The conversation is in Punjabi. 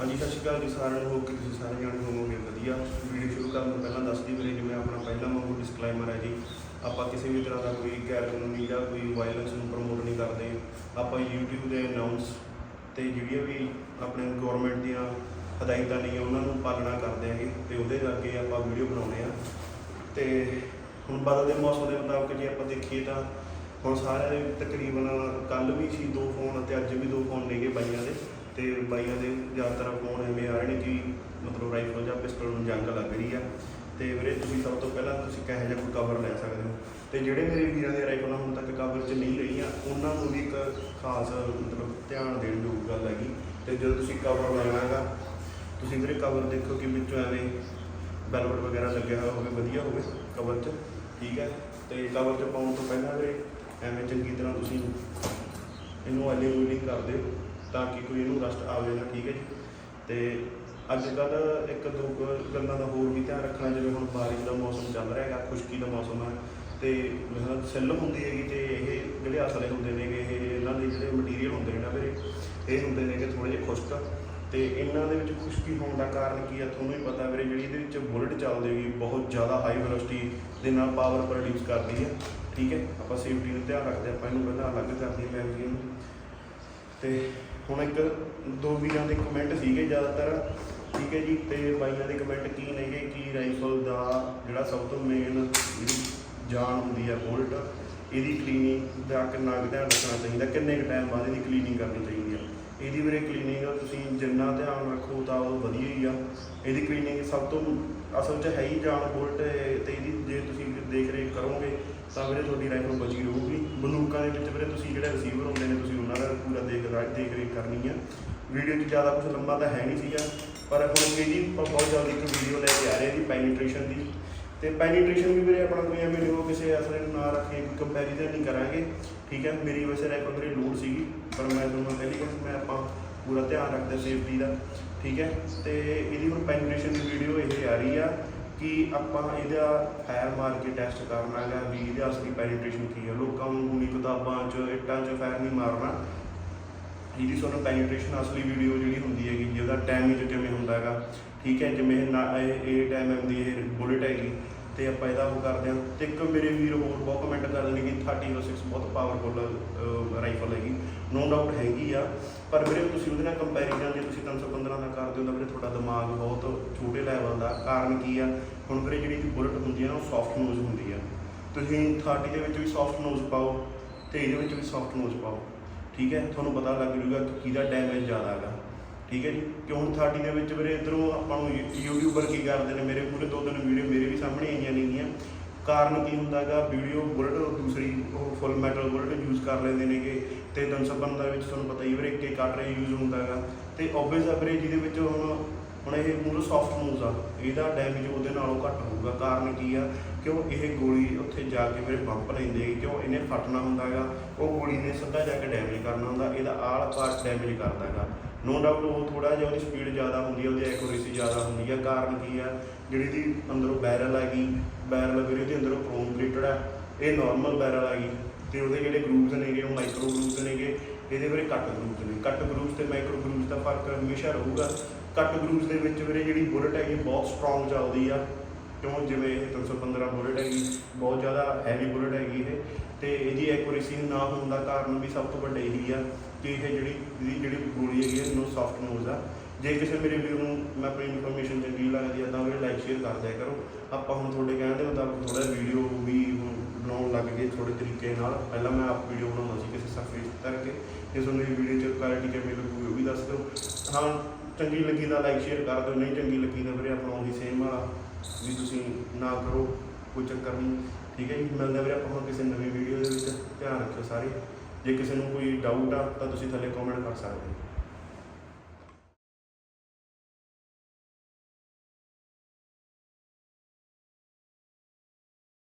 ਹਾਂਜੀ, ਸਤਿ ਸ਼੍ਰੀ ਅਕਾਲ ਜੀ ਸਾਰਿਆਂ ਨੂੰ ਹੋਪ ਕਿ ਤੁਸੀਂ ਸਾਰੇ ਜਾਣੇ ਹੋਵੋਗੇ, ਵਧੀਆ। ਵੀਡੀਓ ਸ਼ੁਰੂ ਕਰਨ ਤੋਂ ਪਹਿਲਾਂ ਦੱਸਦੀ ਵੀਰੇ, ਜਿਵੇਂ ਆਪਣਾ ਪਹਿਲਾ ਵਾਂਗੂ ਡਿਸਕਲੇਮਰ ਹੈ ਜੀ। ਆਪਾਂ ਕਿਸੇ ਵੀ ਤਰ੍ਹਾਂ ਦਾ ਕੋਈ ਗੈਰ ਕਾਨੂੰਨੀ ਜਾਂ ਕੋਈ ਵਾਇਲੈਂਸ ਨੂੰ ਪ੍ਰਮੋਟ ਨਹੀਂ ਕਰਦੇ। ਆਪਾਂ YouTube ਦੇ ਅਨਾਉਂਸ ਤੇ ਜਿਹੜੀਆਂ ਵੀ ਆਪਣੇ ਗਵਰਨਮੈਂਟ ਦੀਆਂ ਹਦਾਇਤਾਂ ਨੇ, ਉਹਨਾਂ ਨੂੰ ਪਾਲਣਾ ਕਰਦੇ ਆਂਗੇ ਤੇ ਉਹਦੇ ਕਰਕੇ ਆਪਾਂ ਵੀਡੀਓ ਬਣਾਉਂਦੇ ਆ ਤੇ ਹੁਣ ਬਦਲਦੇ ਮੌਸਮ ਦੇ ਮੁਤਾਬਕ ਜੇ ਆਪਾਂ ਦੇਖੀਏ ਤਾਂ ਹੁਣ ਸਾਰਿਆਂ ਦੇ ਤਕਰੀਬਨ ਕੱਲ ਵੀ ਸੀ ਦੋ ਫੋਨ ਅਤੇ ਅੱਜ ਵੀ ਦੋ ਫੋਨ ਨੇਗੇ ਬਾਈਆਂ ਦੇ। ਤੇ ਬਾਈਆਂ ਦੇ ਜ਼ਿਆਦਾਤਰ ਫੋਨ ਐਵੇਂ ਆ ਰਹੇ ਨੇ ਕਿ ਮਤਲਬ ਰਾਈਫਲ ਜਾਂ ਪਿਸਟਲ ਨੂੰ ਜੰਗ ਲੱਗ ਰਹੀ ਆ। ਤੇ ਵੀਰੇ ਤੁਸੀਂ ਸਭ ਤੋਂ ਪਹਿਲਾਂ ਤੁਸੀਂ ਕਹੇ ਜਿਹਾ ਕੋਈ ਕਵਰ ਲੈ ਸਕਦੇ ਹੋ? ਤੇ ਜਿਹੜੇ ਮੇਰੇ ਵੀਰਾਂ ਦੀਆਂ ਰਾਈਫਲਾਂ ਹੁਣ ਤੱਕ ਕਵਰ 'ਚ ਨਹੀਂ ਰਹੀਆਂ, ਉਹਨਾਂ ਨੂੰ ਵੀ ਇੱਕ ਖਾਸ ਮਤਲਬ ਧਿਆਨ ਦੇਣ ਯੋਗ ਗੱਲ ਹੈਗੀ। ਤੇ ਜਦੋਂ ਤੁਸੀਂ ਕਵਰ ਲੈਣਾ ਹੈਗਾ ਤੁਸੀਂ ਵੀਰੇ ਕਵਰ ਦੇਖੋ ਕਿ ਵਿੱਚੋਂ ਐਵੇਂ ਬੈਲਵਟ ਵਗੈਰਾ ਲੱਗਿਆ ਹੋਇਆ ਹੋਵੇ, ਵਧੀਆ ਹੋਵੇ ਕਵਰ 'ਚ, ਠੀਕ ਹੈ? ਤੇ ਕਵਰ 'ਚ ਪਾਉਣ ਤੋਂ ਪਹਿਲਾਂ ਵੀਰੇ ਐਵੇਂ ਚੰਗੀ ਤਰ੍ਹਾਂ ਤੁਸੀਂ ਇਹਨੂੰ ਅਲੀ ਰੂਲਿੰਗ ਕਰ ਦਿਓ। ਤਾਂ ਕਿ ਕੋਈ ਇਹਨੂੰ ਰਸਟ ਆਵੇ ਨਾ, ਠੀਕ ਹੈ ਜੀ? ਤੇ ਅੱਜ ਕੱਲ ਇੱਕ ਦੋ ਕੁ ਗੱਲਾਂ ਦਾ ਹੋਰ ਵੀ ਧਿਆਨ ਰੱਖਣਾ, ਜਿਵੇਂ ਹੁਣ ਬਾਰਿਸ਼ ਦਾ ਮੌਸਮ ਚੱਲ ਰਿਹਾ ਹੈਗਾ, ਖੁਸ਼ਕੀ ਦਾ ਮੌਸਮ ਹੈ, ਤੇ ਮਤਲਬ ਸੈੱਲ ਹੁੰਦੀ ਹੈਗੀ ਤੇ ਇਹ ਜਿਹੜੇ ਅਸਲੇ ਹੁੰਦੇ ਨੇਗੇ ਇਹ ਇਹਨਾਂ ਦੇ ਜਿਹੜੇ ਮਟੀਰੀਅਲ ਹੁੰਦੇ ਨੇ ਨਾ ਵੀਰੇ, ਇਹ ਹੁੰਦੇ ਨੇ ਕਿ ਥੋੜੇ ਜਿਹੇ ਖੁਸ਼ਕ, ਤੇ ਇਹਨਾਂ ਦੇ ਵਿੱਚ ਖੁਸ਼ਕੀ ਹੋਣ ਦਾ ਕਾਰਨ ਕੀ ਆ, ਤੁਹਾਨੂੰ ਹੀ ਪਤਾ ਵੀਰੇ, ਜਿਹੜੀ ਇਹਦੇ ਵਿੱਚ ਬੁਲਟ ਚੱਲਦੀ ਹੈਗੀ, ਬਹੁਤ ਜ਼ਿਆਦਾ ਹਾਈ ਵੈਲੋਸਿਟੀ ਦੇ ਨਾਲ ਪਾਵਰ ਪ੍ਰੋਡਿਊਸ ਕਰਦੀ ਹੈ ਠੀਕ ਹੈ? ਆਪਾਂ ਸੇਫਟੀ ਦਾ ਧਿਆਨ ਰੱਖਦੇ ਆਪਾਂ ਇਹਨੂੰ ਪਹਿਲਾਂ ਅਲੱਗ ਕਰਦੀ ਹੈ ਮੈਗਜ਼ੀਨ ਤੇ ਹੁਣ ਇੱਕ ਦੋ ਵੀਰਾਂ ਦੇ ਕਮੈਂਟ ਸੀਗੇ ਜ਼ਿਆਦਾਤਰ, ਠੀਕ ਹੈ ਜੀ, ਤੇ ਬਾਈਆਂ ਦੇ ਕਮੈਂਟ ਕੀ ਨੇਗੇ, ਕਿ ਰਾਈਫਲ ਦਾ ਜਿਹੜਾ ਸਭ ਤੋਂ ਮੇਨ ਜਿਹੜੀ ਜਾਨ ਹੁੰਦੀ ਹੈ ਬੋਲਟ ਇਹਦੀ ਕਲੀਨਿੰਗ ਦਾ ਕਿੰਨਾ ਕੁ ਧਿਆਨ ਰੱਖਣਾ ਚਾਹੀਦਾ, ਕਿੰਨੇ ਕੁ ਟਾਈਮ ਬਾਅਦ ਇਹਦੀ ਕਲੀਨਿੰਗ ਕਰਨੀ ਚਾਹੀਦੀ ਆ? ਇਹਦੀ ਵੀਰੇ ਕਲੀਨਿੰਗ ਤੁਸੀਂ ਜਿੰਨਾ ਧਿਆਨ ਰੱਖੋ ਤਾਂ ਉਹ ਵਧੀਆ ਹੀ ਆ। ਇਹਦੀ ਕਲੀਨਿੰਗ ਸਭ ਤੋਂ ਅਸਲ 'ਚ ਹੈ ਹੀ ਜਾਨ ਬੋਲਟ ਤੇ ਇਹਦੀ ਜੇ ਤੁਸੀਂ ਦੇਖ ਰੇਖ ਕਰੋਗੇ ਤਾਂ ਵੀਰੇ ਤੁਹਾਡੀ ਰਾਈਫਲ ਬਚੀ ਰਹੂਗੀ। ਬੰਦੂਕਾਂ ਦੇ ਵਿੱਚ ਵੀਰੇ ਤੁਸੀਂ ਜਿਹੜੇ ਰਿਸੀਵਰ ਹੁੰਦੇ ਨੇ, ਤੁਸੀਂ ਉਹਨਾਂ ਦਾ ਪੂਰਾ ਦੇਖ ਦੇਖ ਰੇਖ ਕਰਨੀ ਆ। ਵੀਡੀਓ 'ਚ ਜ਼ਿਆਦਾ ਕੁਝ ਲੰਬਾ ਤਾਂ ਹੈ ਨਹੀਂ ਸੀਗਾ, ਪਰ ਹੁਣ ਇਹ ਜੀ ਆਪਾਂ ਬਹੁਤ ਜਲਦੀ ਇੱਕ ਵੀਡੀਓ ਲੈ ਕੇ ਆ ਰਹੇ ਜੀ ਦੀ ਪੈਨੀਟ੍ਰੇਸ਼ਨ ਦੀ। ਤੇ ਪੈਨੀਟ੍ਰੇਸ਼ਨ ਵੀ ਵੀਰੇ ਆਪਣਾ ਕੋਈ ਐਵੇਂ ਨਹੀਂ ਹੋ ਕਿਸੇ ਅਸਲੇ ਨੂੰ ਨਾ ਰੱਖੇ, ਕੋਈ ਕੰਪੈਰੀਜ਼ਨ ਨਹੀਂ ਕਰਾਂਗੇ, ਠੀਕ ਹੈ ਮੇਰੀ ਵੈਸੇ ਰਾਈਫਲ ਮੇਰੇ ਲੋਡ ਸੀਗੀ, ਪਰ ਮੈਂ ਤੁਹਾਨੂੰ ਪਹਿਲੀ ਗੱਲ ਮੈਂ ਆਪਾਂ ਪੂਰਾ ਧਿਆਨ ਰੱਖਦੇ ਸੇਫਟੀ ਦਾ, ਠੀਕ ਹੈ ਤੇ ਇਹਦੀ ਹੁਣ ਪੈਨੀਟ੍ਰੇਸ਼ਨ ਦੀ ਵੀਡੀਓ ਇਹ ਆ ਰਹੀ ਆ। ਕਿ ਆਪਾਂ ਇਹਦਾ ਫਾਇਰ ਮਾਰ ਕੇ ਟੈਸਟ ਕਰਨਾ ਹੈਗਾ ਵੀ ਇਹਦਾ ਅਸਲੀ ਪੈਨੀਟ੍ਰੇਸ਼ਨ ਕੀ ਹੈ ਲੋਕਾਂ ਨੂੰ ਹੁਣੀ ਕਿਤਾਬਾਂ 'ਚ, ਇੱਟਾਂ 'ਚ ਫਾਇਰ ਨਹੀਂ ਮਾਰਨਾ। ਇਹਦੀ ਤੁਹਾਨੂੰ ਪੈਨੀਟ੍ਰੇਸ਼ਨ ਅਸਲੀ ਵੀਡੀਓ ਜਿਹੜੀ ਹੁੰਦੀ ਹੈਗੀ, ਜਿਹਦਾ ਡੈਮੇਜ ਕਿਵੇਂ ਹੁੰਦਾ ਹੈਗਾ। ਠੀਕ ਹੈ, ਜਿਵੇਂ ਇਹ ਨਾ, ਇਹ 8 ਐਮਐਮ ਦੀ ਇਹ ਬੁਲਟ ਹੈਗੀ। ਤੇ ਆਪਾਂ ਇਹਦਾ ਉਹ ਕਰਦੇ ਹਾਂ। ਤੇ ਇੱਕ ਮੇਰੇ ਵੀਰ ਹੋਰ ਬਹੁਤ ਕਮੈਂਟ ਕਰਦੇ ਨੇ ਕਿ 3006 ਬਹੁਤ ਪਾਵਰਫੁਲ ਰਾਈਫਲ ਹੈਗੀ। ਨੋ ਡਾਊਟ ਹੈਗੀ ਆ। ਪਰ ਵੀਰੇ ਤੁਸੀਂ ਉਹਦੇ ਨਾਲ ਕੰਪੈਰੀਜ਼ਨ ਜੇ ਤੁਸੀਂ 315 ਨਾਲ ਕਰਦੇ ਹੋ ਤਾਂ ਵੀਰੇ ਤੁਹਾਡਾ ਦਿਮਾਗ ਬਹੁਤ ਛੋਟੇ ਲੈਵਲ ਦਾ। ਕਾਰਨ ਕੀ ਆ? ਹੁਣ ਵੀਰੇ ਜਿਹੜੀ ਦੀ ਬੁਲਟ ਹੁੰਦੀ ਆ ਨਾ, ਉਹ ਸੌਫਟ ਨੋਜ਼ ਹੁੰਦੀ ਆ। ਤੁਸੀਂ 30 ਦੇ ਵਿੱਚ ਵੀ ਸੌਫਟ ਨੋਜ਼ ਪਾਓ ਤੇ ਇਹਦੇ ਵਿੱਚ ਵੀ ਸੌਫਟ ਨੋਜ਼ ਪਾਓ। ਠੀਕ ਹੈ? ਤੁਹਾਨੂੰ ਪਤਾ ਲੱਗ ਜੂਗਾ ਕਿ ਕਿਹਦਾ ਡੈਮੇਜ ਜ਼ਿਆਦਾ ਹੈਗਾ। ਠੀਕ ਹੈ ਜੀ? ਕਿ ਹੁਣ 30 ਦੇ ਵਿੱਚ ਵੀਰੇ ਇਧਰੋਂ ਆਪਾਂ ਨੂੰ ਯੂਟਿਊਬਰ ਕੀ ਕਰਦੇ ਨੇ? ਮੇਰੇ ਪੂਰੇ ਦੋ ਤਿੰਨ ਵੀਡੀਓ ਮੇਰੇ ਵੀ ਸਾਹਮਣੇ ਆਈਆਂ ਨੇਗੀਆਂ। ਕਾਰਨ ਕੀ ਹੁੰਦਾ ਹੈਗਾ ਵੀਡੀਓ ਬੁਲਟ ਦੂਸਰੀ ਉਹ ਫੁੱਲ ਮੈਟਲ ਬੁਲਟ ਯੂਜ਼ ਕਰ ਲੈਂਦੇ ਨੇਗੇ। ਤੇ 315 ਦਾ ਵਿੱਚ ਤੁਹਾਨੂੰ ਪਤਾ ਹੀ ਵੀਰੇ ਇੱਕ ਕੱਟ ਰਹੇ ਯੂਜ਼ ਹੁੰਦਾ ਹੈਗਾ ਤੇ ਆਬਵੀਅਸ ਆ ਵੀਰੇ ਜਿਹਦੇ ਵਿੱਚ ਹੁਣ ਹੁਣ ਇਹ ਮੂਲ ਸੌਫਟ ਮੂਵਸ ਆ। ਇਹਦਾ ਡੈਮੇਜ ਉਹਦੇ ਨਾਲੋਂ ਘੱਟ ਹੋਊਗਾ। ਕਾਰਨ ਕੀ ਆ? ਕਿਉਂ ਇਹ ਗੋਲੀ ਉੱਥੇ ਜਾ ਕੇ ਮੇਰੇ ਬੰਪ ਲੈਂਦੇ ਹੈਗੇ, ਕਿਉਂ ਇਹਨੇ ਫਟਣਾ ਹੁੰਦਾ ਹੈਗਾ ਉਹ ਗੋਲੀ ਨੇ ਸਿੱਧਾ ਜਾ ਕੇ ਡੈਮੇਜ ਕਰਨਾ ਹੁੰਦਾ। ਇਹਦਾ ਆਲ ਪਾਰਟ ਡੈਮੇਜ ਕਰਦਾ ਹੈਗਾ ਨੋ ਡਾਊਟ ਉਹ ਥੋੜਾ ਜਿਹਾ ਉਹਦੀ ਸਪੀਡ ਜ਼ਿਆਦਾ ਹੁੰਦੀ ਹੈ ਉਹਦੀ ਐਕੂਰੇਸੀ ਜ਼ਿਆਦਾ ਹੁੰਦੀ ਹੈ ਕਾਰਨ ਕੀ ਹੈ ਜਿਹੜੀ ਦੀ ਅੰਦਰੋਂ ਬੈਰਲ ਹੈਗੀ ਬੈਰਲ ਵੀਰੇ ਦੇ ਅੰਦਰੋਂ ਕ੍ਰੋਮ ਪਲੇਟਡ ਆ। ਇਹ ਨਾਰਮਲ ਬੈਰਲ ਹੈਗੀ ਤੇ ਉਹਦੇ ਜਿਹੜੇ ਗਰੂਵਸ ਨੇਗੇ, ਉਹ ਮਾਈਕਰੋ ਗਰੂਵਸ ਨੇਗੇ। ਇਹਦੇ ਵੀਰੇ ਕੱਟ ਗਰੂਵਸ ਨੇ। ਕੱਟ ਗਰੂਵਸ ਤੇ ਮਾਈਕਰੋ ਗਰੂਵਸ ਦਾ ਫ਼ਰਕ ਹਮੇਸ਼ਾ ਰਹੂਗਾ। ਕੱਟ ਗਰੂਵਸ ਦੇ ਵਿੱਚ ਵੀਰੇ ਜਿਹੜੀ ਬੁਲਟ ਹੈਗੀ, ਬਹੁਤ ਸਟਰੋਂਗ ਚੱਲਦੀ ਆ। ਕਿਉਂ? ਜਿਵੇਂ ਇਹ 315 ਬੁਲਟ ਹੈਗੀ, ਬਹੁਤ ਜ਼ਿਆਦਾ ਹੈਵੀ ਬੁਲਟ ਹੈਗੀ ਇਹ, ਤੇ ਇਹਦੀ ਐਕੂਰੇਸੀ ਨਾ ਹੋਣ ਦਾ ਕਾਰਨ ਵੀ ਸਭ ਤੋਂ ਵੱਡਾ ਇਹੀ ਆ ਕਿ ਇਹ ਜਿਹੜੀ, ਇਹਦੀ ਜਿਹੜੀ ਗੋਲੀ ਹੈਗੀ ਇਹਨੂੰ ਨੋ ਸੌਫਟ ਨੋਜ਼ ਆ। ਜੇ ਕਿਸੇ ਮੇਰੇ ਵੀਰ ਨੂੰ ਮੈਂ ਆਪਣੀ ਇਨਫੋਰਮੇਸ਼ਨ ਚੰਗੀ ਲੱਗਦੀ ਆ ਤਾਂ ਉਹ ਲਾਈਕ ਸ਼ੇਅਰ ਕਰ ਦਿਆ ਕਰੋ। ਆਪਾਂ ਹੁਣ ਤੁਹਾਡੇ ਕਹਿਣ ਦੇ ਮੁਤਾਬਕ ਥੋੜਾ ਵੀਡੀਓ ਵੀ ਬਣਾਉਣ ਲੱਗ ਗਏ ਥੋੜੇ ਤਰੀਕੇ ਨਾਲ। ਪਹਿਲਾਂ ਮੈਂ ਆਪ ਵੀਡੀਓ ਬਣਾਉਂਦਾ ਸੀ ਕਿਸੇ ਸਰਫੇਸ ਕਰਕੇ, ਜੇ ਤੁਹਾਨੂੰ ਇਹ ਵੀਡੀਓ ਚ ਕੁਆਲਿਟੀ ਕਿਵੇਂ ਲੱਗੂਗੀ ਉਹ ਵੀ ਦੱਸ ਦਿਓ। ਹਾਂ, ਚੰਗੀ ਲੱਗੀ ਤਾਂ ਲਾਈਕ ਸ਼ੇਅਰ ਕਰ ਦਿਓ, ਨਹੀਂ ਚੰਗੀ ਲੱਗੀ ਤਾਂ ਵੀਰੇ ਆਪਣਾ ਉਹੀ ਸੇਮ ਵਾਲਾ ਵੀ ਤੁਸੀਂ ਨਾ ਕਰੋ ਕੋਈ ਚੱਕਰ ਨਹੀਂ। ਠੀਕ ਹੈ ਜੀ, ਮਿਲਦੇ ਵੀਰੇ ਆਪਾਂ ਹੁਣ ਕਿਸੇ ਨਵੀਂ ਵੀਡੀਓ ਦੇ ਵਿੱਚ। ਧਿਆਨ ਰੱਖਿਓ ਸਾਰੇ। ਜੇ ਕਿਸੇ ਨੂੰ ਕੋਈ ਡਾਊਟ ਆ, ਤਾਂ ਤੁਸੀਂ ਥੱਲੇ ਕਮੈਂਟ ਕਰ ਸਕਦੇ ਹੋ।